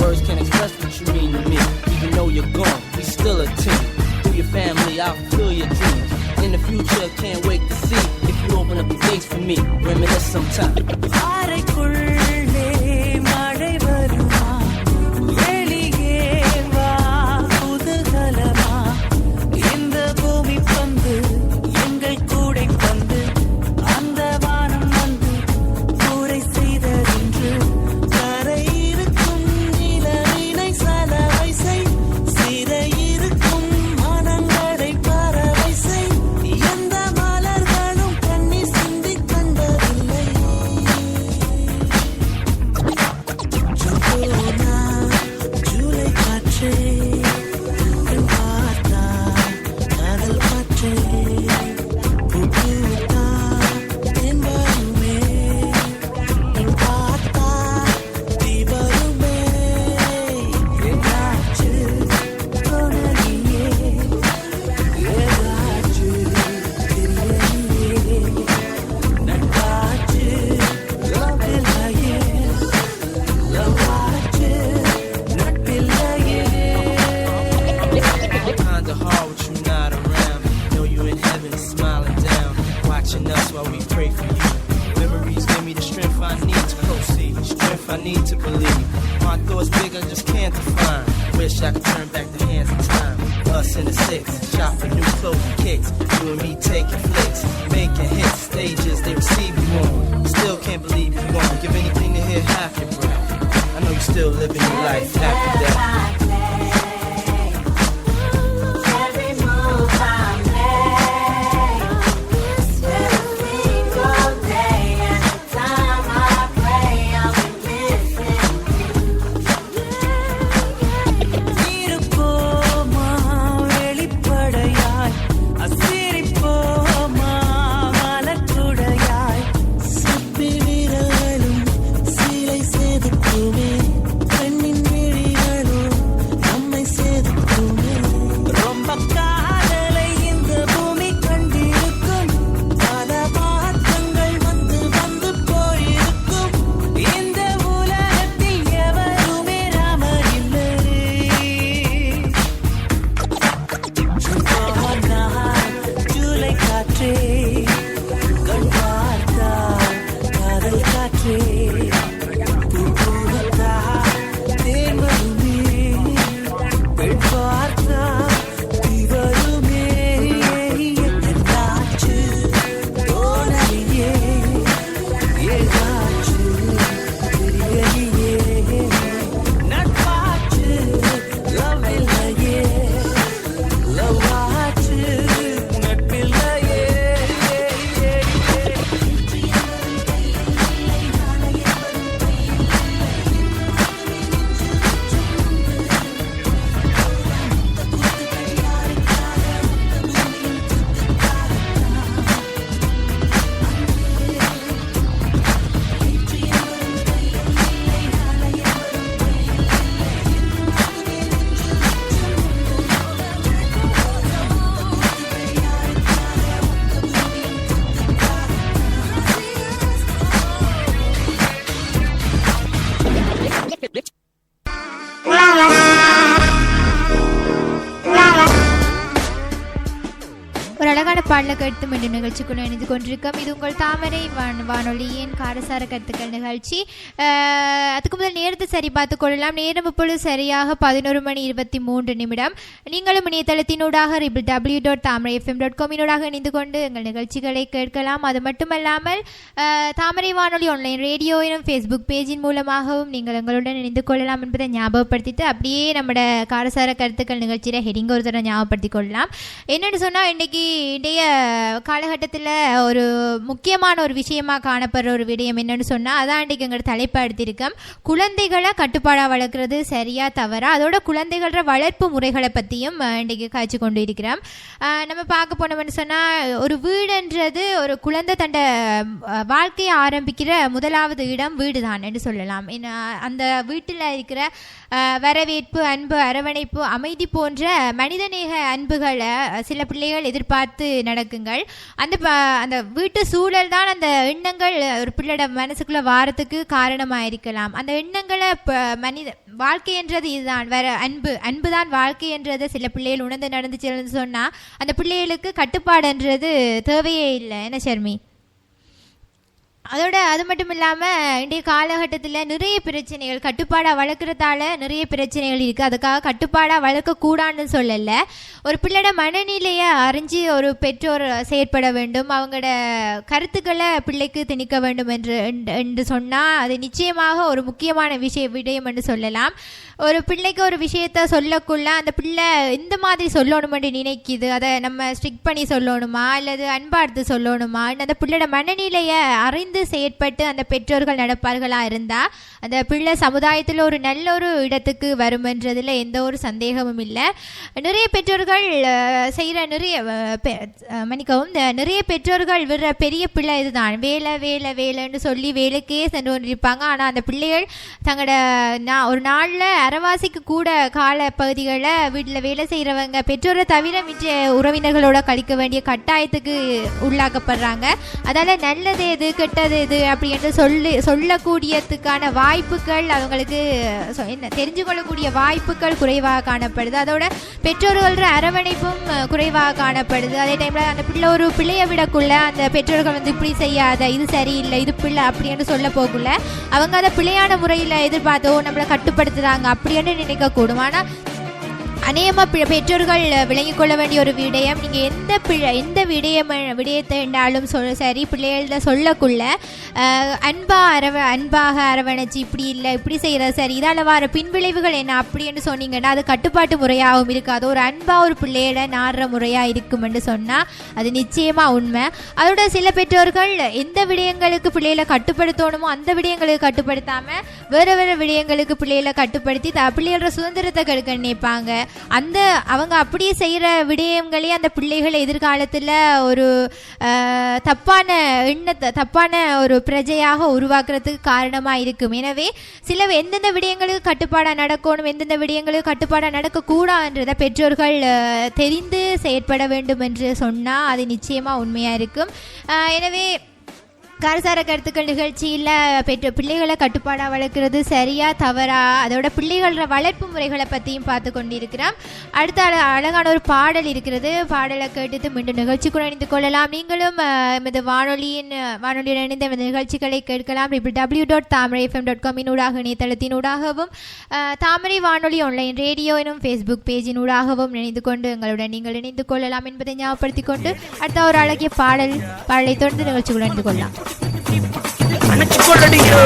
Words can't express what you mean to me. Even though you're gone, we still a team. Through your family, I'll fill your dreams. In the future, can't wait to see if you open up the gates for me. Reminisce sometime. Strength I need to believe. My thoughts big, I just can't define. Wish I could turn back the hands of time. Us in the six, shopping new clothes and kicks. You and me taking flicks, making hits, stages they receive you on. Still can't believe you won't Give anything to hear half your breath. I know you're still living your life after death. பல்ல கருத்தும் பாடல கேட்டு மீண்டும் இணைந்து கொண்டிருக்கோம். இது உங்கள் தாமரை வான் வானொலியின் காரசார கருத்துக்கள் நிகழ்ச்சி. அதுக்கு முதல் நேரத்தை சரி பார்த்து கொள்ளலாம். நேரம் இப்பொழுது சரியாக பதினோரு மணி இருபத்தி மூன்று நிமிடம். நீங்களும் இணையதளத்தினூடாக triple W dot Thamarai FM dot காமினூடாக இணைந்து கொண்டு எங்கள் நிகழ்ச்சிகளை கேட்கலாம். அது மட்டுமல்லாமல் தாமரை வானொலி ஆன்லைன் ரேடியோ எனும் ஃபேஸ்புக் பேஜின் மூலமாகவும் நீங்கள் எங்களுடன் இணைந்து கொள்ளலாம் என்பதை ஞாபகப்படுத்திட்டு அப்படியே நம்மட காரசார கருத்துக்கள் நிகழ்ச்சியில் ஹெடிங் ஒரு தடவை ஞாபகப்படுத்திக் கொள்ளலாம். என்னென்னு சொன்னால் இன்றைக்கி இன்றைய காலகட்டத்தில் ஒரு முக்கியமான ஒரு விஷயமா காணப்படுற ஒரு விடயம் என்னன்னு சொன்னால் அதான் இன்றைக்கு எங்கள் தலைப்பு எடுத்திருக்கோம் குழந்தைகளை கட்டுப்பாடாக வளர்க்குறது சரியா தவறா? அதோட குழந்தைகளோட வளர்ப்பு முறைகளை பற்றியும் இன்றைக்கு காய்ச்சி கொண்டு இருக்கிறோம் நம்ம பார்க்க போனோம்னு சொன்னால் ஒரு வீடுன்றது ஒரு குழந்தை தண்ட வாழ்க்கையை ஆரம்பிக்கிற முதலாவது இடம் வீடு தான் என்று சொல்லலாம். அந்த வீட்டில் இருக்கிற வரவேற்பு அன்பு அரவணைப்பு அமைதி போன்ற மனிதநேக அன்புகளை சில பிள்ளைகள் எதிர்பார்த்து நடக்குங்கள். அந்த அந்த வீட்டு சூழல் தான் அந்த எண்ணங்கள் ஒரு பிள்ளையோட மனசுக்குள்ள வாரத்துக்கு காரணமாக இருக்கலாம் அந்த எண்ணங்களை மனித வாழ்க்கை என்றது இதுதான். வேற அன்பு அன்பு தான் வாழ்க்கை என்றது. சில பிள்ளைகள் உணர்ந்து நடந்துச்சுன்னு சொன்னால் அந்த பிள்ளைகளுக்கு கட்டுப்பாடுன்றது தேவையே இல்லை. என்ன ஷர்மி? அதோட அது மட்டும் இல்லாமல் இன்றைய காலகட்டத்தில் நிறைய பிரச்சனைகள் கட்டுப்பாடாக வளர்க்குறதால நிறைய பிரச்சனைகள் இருக்குது அதுக்காக கட்டுப்பாடாக வளர்க்கக்கூடாதுன்னு சொல்லலை. ஒரு பிள்ளையோட மனநிலையை அறிஞ்சு ஒரு பெற்றோர் செயற்பட வேண்டும். அவங்களோட கருத்துக்களை பிள்ளைக்கு திணிக்க வேண்டும் என்று என்று- என்று சொன்னால் அது நிச்சயமாக ஒரு முக்கியமான விஷய விடயம் என்று சொல்லலாம். ஒரு பிள்ளைக்கு ஒரு விஷயத்த சொல்லக்குள்ள அந்த பிள்ளை இந்த மாதிரி சொல்லணுமென்று நினைக்குது. அதை நம்ம ஸ்ட்ரிக் பண்ணி சொல்லணுமா? அல்லது அன்பார்த்து சொல்லணுமா? அந்த பிள்ளையோட மனநிலையை அறிந்து செயற்பட்டு அந்த பெற்றோர்கள் நடப்பார்களா இருந்தால் அந்த பிள்ளை சமுதாயத்தில் ஒரு நல்ல ஒரு இடத்துக்கு வருமென்றதில் எந்த ஒரு சந்தேகமும் இல்லை. நிறைய பெற்றோர்கள் செய்கிற நிறைய மன்னிக்கவும் நிறைய பெற்றோர்கள் விடுற பெரிய பிள்ளை இதுதான். வேலை வேலை வேலைன்னு சொல்லி வேலைக்கே சென்று கொண்டிருப்பாங்க. ஆனால் அந்த பிள்ளைகள் தங்களோட நா ஒரு நாளில் அரைவாசிக்கு கூட கால பகுதிகளில் வீட்டில் வேலை செய்கிறவங்க பெற்றோரை தவிர மிச்ச உறவினர்களோட கழிக்க வேண்டிய கட்டாயத்துக்கு உள்ளாக்கப்படுறாங்க. அதால் நல்லது எது கெட்டது இது அப்படி என்று சொல்லி சொல்லக்கூடியதுக்கான வாய்ப்புகள் அவங்களுக்கு சொ- என்ன தெரிஞ்சு கொள்ளக்கூடிய வாய்ப்புகள் குறைவாக காணப்படுது. அதோட பெற்றோர்கள அரவணைப்பும் குறைவாக காணப்படுது. அதே டைமில் அந்த பிள்ளை ஒரு பிள்ளையை விடக்குள்ள அந்த பெற்றோர்கள் வந்து இப்படி செய்யாத இது சரியில்லை இது பிள்ளை அப்படின்னு சொல்ல போகக்குள்ள அவங்க அதை பிள்ளையான முறையில் எதிர்பார்த்தோ நம்மளை கட்டுப்படுத்துகிறாங்க அப்படின்னு நினைக்கக்கூடும். ஆனால் அநேகமாக பெ பெற்றோர்கள் விளங்கிக் கொள்ள வேண்டிய ஒரு விடயம். நீங்கள் எந்த பிழை எந்த விடயம் விடயத்தை என்றாலும் சொல் சரி பிள்ளைகள்ட சொல்லக்குள்ள அன்பாக அன்பா அரவ அன்பாக அரவணைச்சு இப்படி இல்லை இப்படி செய்கிறது சரி இதால் வர பின்விளைவுகள் என்ன? அப்படின்னு சொன்னீங்கன்னா அது கட்டுப்பாட்டு முறையாகவும் இருக்காது. ஒரு அன்பாக ஒரு பிள்ளையில நாடுற முறையாக இருக்கும்னு சொன்னால் அது நிச்சயமாக உண்மை. அதோட சில பெற்றோர்கள் எந்த விடயங்களுக்கு பிள்ளைகளை கட்டுப்படுத்தணுமோ அந்த விடயங்களுக்கு கட்டுப்படுத்தாமல் வேறு வேறு விடயங்களுக்கு பிள்ளைகளை கட்டுப்படுத்தி த பிள்ளைகளோட சுதந்திரத்தை கெடுக்க நினைப்பாங்க. அந்த அவங்க அப்படியே செய்கிற விடயங்களே அந்த பிள்ளைகளை எதிர்காலத்தில் ஒரு தப்பான எண்ணத்தை தப்பான ஒரு பிரஜையாக உருவாக்குறதுக்கு காரணமாக இருக்கும். எனவே சில எந்தெந்த விடயங்களுக்கு கட்டுப்பாடாக நடக்கணும் எந்தெந்த விடயங்களுக்கு கட்டுப்பாடாக நடக்கக்கூடாதுன்றதை பெற்றோர்கள் தெரிந்து செயற்பட வேண்டும் என்று சொன்னால் அது நிச்சயமாக உண்மையாக இருக்கும். எனவே கரசார கருத்துக்கள் நிகழ்ச்சியில் பெற்ற பிள்ளைகளை கட்டுப்பாடாக வளர்க்குறது சரியா தவறா? அதோட பிள்ளைகளோட வளர்ப்பு முறைகளை பற்றியும் பார்த்து கொண்டிருக்கிறோம். அடுத்த அழகான ஒரு பாடல் இருக்கிறது. பாடலை கேட்டுட்டு மீண்டும் நிகழ்ச்சிக்குள் இணைந்து கொள்ளலாம். நீங்களும் எமது வானொலியின் வானொலியுடன் வானொலியில் இணைந்த எமது நிகழ்ச்சிகளை கேட்கலாம். இப்படி W dot Thamarai FM dot காமின் ஊடாக இணையதளத்தின் ஊடாகவும் தாமரை வானொலி ஆன்லைன் ரேடியோ எனும் ஃபேஸ்புக் பேஜின் ஊடாகவும் இணைந்து கொண்டு எங்களுடன் நீங்கள் இணைந்து கொள்ளலாம் என்பதை ஞாபகப்படுத்திக் கொண்டு அடுத்த ஒரு அழகிய பாடல் பாடலை தொடர்ந்து நிகழ்ச்சிக்குள் இணைந்து கொள்ளலாம். అణచుకోడడియో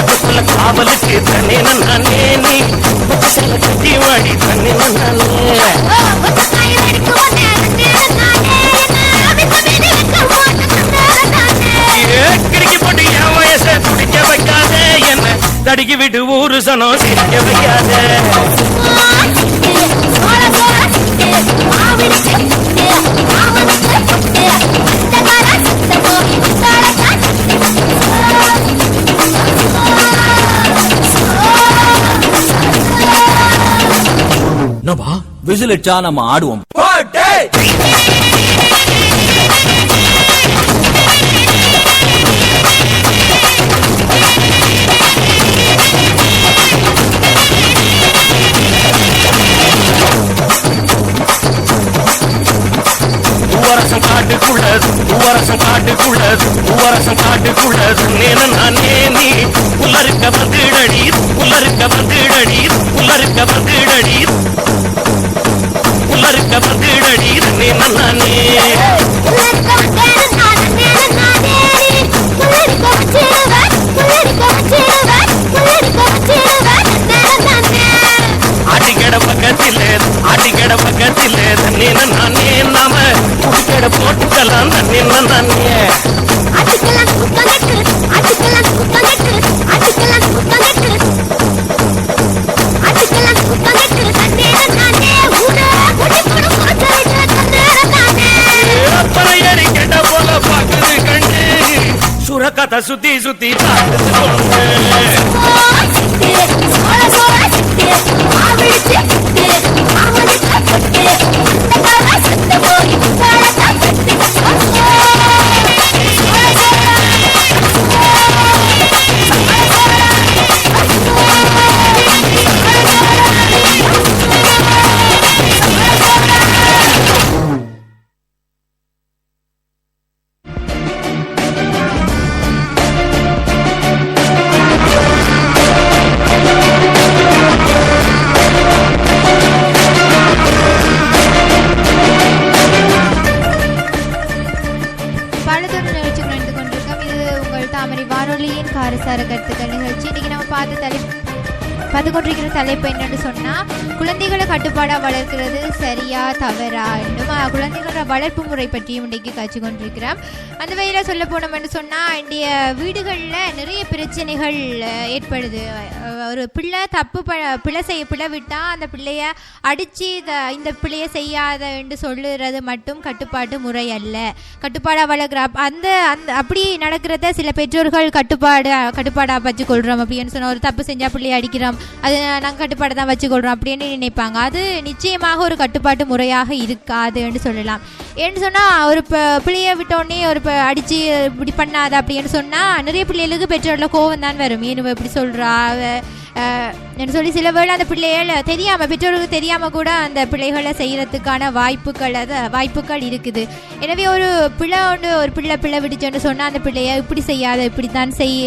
காவலுக்கு காவலுக்கு தண்ணி நானே நீ மொத்தத்துல கட்டி வாடி தண்ணி நானே ஏ, போட்டு என் வயச துடிக்க வைக்காத என்ன தடுக்கி விட்டு ஊரு சனம் சிரிக்க வைக்காத என்னப்பா? விசில் அடிச்சா நம்ம ஆடுவோம். பூவரசம் காட்டுக்குள்ளது பூவரசம் காட்டுக்குள்ளது பூவரசம் காட்டுக்குள்ளது நேன நானே நீ? புல்லருக்க வந்துடடி புல்லருக்க வந்துடடி புல்லருக்க வந்துடடி. புல்லருக்க வந்துடடி நேன நானே ஆட்டிக்கட பக்கத்தில் ஆட்டிக்கட பக்கத்தில் நேன நானே நாம குடிக்கட போட்டுக்கலாம் நேன நானே அப்புறம் దూర కథ శుతి శుతి పాడుతుండే வானொலியின் கருத்துக்கள் நிகழ்ச்சி இன்னைக்கு நம்ம பார்த்து தலைப்பு பார்த்து கொண்டிருக்கிற தலைப்பு என்னன்னு சொன்னா குழந்தைகளை கட்டுப்பாடா வளர்க்கிறது சரியா தவறா இன்னும் குழந்தைகளோட வளர்ப்பு முறை பற்றியும் இன்றைக்கு காட்சி கொண்டிருக்கிறோம். அந்த வகையில் சொல்ல போனோம்னு சொன்னா இன்றைய வீடுகளில் நிறைய பிரச்சனைகள் ஏற்படுது. ஒரு பிள்ளை தப்பு ப பிள்ளை செய்ய பிள்ளை விட்டா அந்த பிள்ளைய அடிச்சு இந்த பிள்ளைய செய்யாத என்று சொல்லுறது மட்டும் கட்டுப்பாட்டு முறை அல்ல. கட்டுப்பாடா வளர்க்குற அந்த அந்த அப்படி நடக்கிறத சில பெற்றோர்கள் கட்டுப்பாடு கட்டுப்பாடா கொள்கிறோம் அப்படின்னு சொன்னால் ஒரு தப்பு செஞ்சா பிள்ளைய அடிக்கிறோம் அது நாங்கள் கட்டுப்பாடு தான் வச்சுக்கொள்கிறோம் அப்படின்னு நினைப்பாங்க. அது நிச்சயமாக ஒரு கட்டுப்பாட்டு முறையாக இருக்காதுன்னு சொல்லலாம். ஏன்னு சொன்னால் ஒரு ப பிள்ளைய விட்டோடனே ஒரு ப அடித்து இப்படி பண்ணாத அப்படின்னு சொன்னால் நிறைய பிள்ளைகளுக்கு பெற்றோரில் கோவம் தான் வரும். ஏன் இப்படி சொல்கிறா என்று சொல்லி சில வேளை அந்த பிள்ளைகள் தெரியாமல் பெற்றோருக்கு தெரியாமல் கூட அந்த பிள்ளைகளை செய்கிறதுக்கான வாய்ப்புகள் அது வாய்ப்புகள் இருக்குது. எனவே ஒரு பிள்ளை ஒன்று ஒரு பிள்ளை பிள்ளை விடுச்சோன்னு சொன்னால் அந்த பிள்ளைய இப்படி செய்யாத இப்படி தான் செய்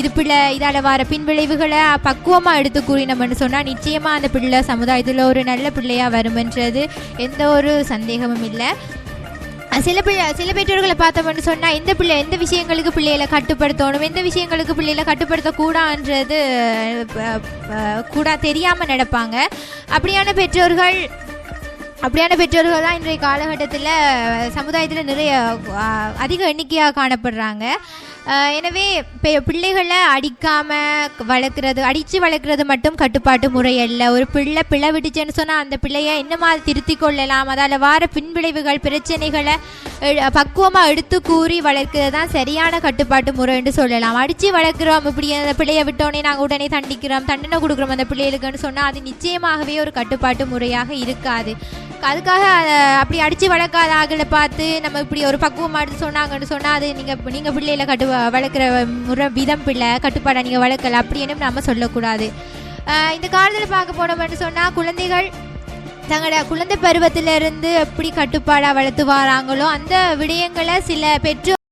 இது பிள்ளை இதால் வர பின் விளைவுகளை பக்குவமாக எடுத்து கூறினோம்னு சொன்னால் நிச்சயமாக அந்த பிள்ளை சமுதாயத்தில் ஒரு நல்ல பிள்ளையாக வருமென்றது எந்த ஒரு சந்தேகமும் இல்லை. சில பிள்ளை சில பெற்றோர்களை பார்த்தோம்னு சொன்னால் எந்த பிள்ளை எந்த விஷயங்களுக்கு பிள்ளைகளை கட்டுப்படுத்தணும் எந்த விஷயங்களுக்கு பிள்ளைகளை கட்டுப்படுத்தக்கூடான்றது கூட தெரியாமல் நடப்பாங்க. அப்படியான பெற்றோர்கள் அப்படியான பெற்றோர்கள் தான் இன்றைய காலகட்டத்தில் சமுதாயத்தில் நிறைய அதிக எண்ணிக்கையாக காணப்படுறாங்க. எனவே பிள்ளைகளை அடிக்காமல் வளர்க்குறது அடித்து வளர்க்குறது மட்டும் கட்டுப்பாட்டு முறை அல்ல. ஒரு பிள்ளை பிள்ளை விட்டுச்சேன்னு சொன்னால் அந்த பிள்ளையை என்ன மாதிரி திருத்திக் கொள்ளலாம்? அதால் வார பின்விளைவுகள் பிரச்சனைகளை பக்குவமாக எடுத்து கூறி வளர்க்கிறது தான் சரியான கட்டுப்பாட்டு முறைன்னு சொல்லலாம். அடித்து வளர்க்குறோம் இப்படி அந்த பிள்ளையை விட்டோடனே நாங்கள் உடனே தண்டிக்கிறோம் தண்டனை கொடுக்குறோம் அந்த பிள்ளைகளுக்குன்னு சொன்னால் அது நிச்சயமாகவே ஒரு கட்டுப்பாட்டு முறையாக இருக்காது. அதுக்காக அப்படி அடித்து வளர்க்காத ஆகலை பார்த்து நம்ம இப்படி ஒரு பக்குவமாக எடுத்து சொன்னாங்கன்னு சொன்னால் அது நீங்கள் நீங்கள் பிள்ளையில கட்டு வளர்க்குற முறை விதம் பிள்ளை கட்டுப்பாடாக நீங்கள் வளர்க்கல அப்படின்னு நம்ம சொல்லக்கூடாது. இந்த காலத்தில் பார்க்க போனோம்னு சொன்னால் குழந்தைகள் தங்களோட குழந்தை பருவத்திலிருந்து எப்படி கட்டுப்பாடாக வளர்த்து வராங்களோ அந்த விடயங்களை சில பெற்றோர்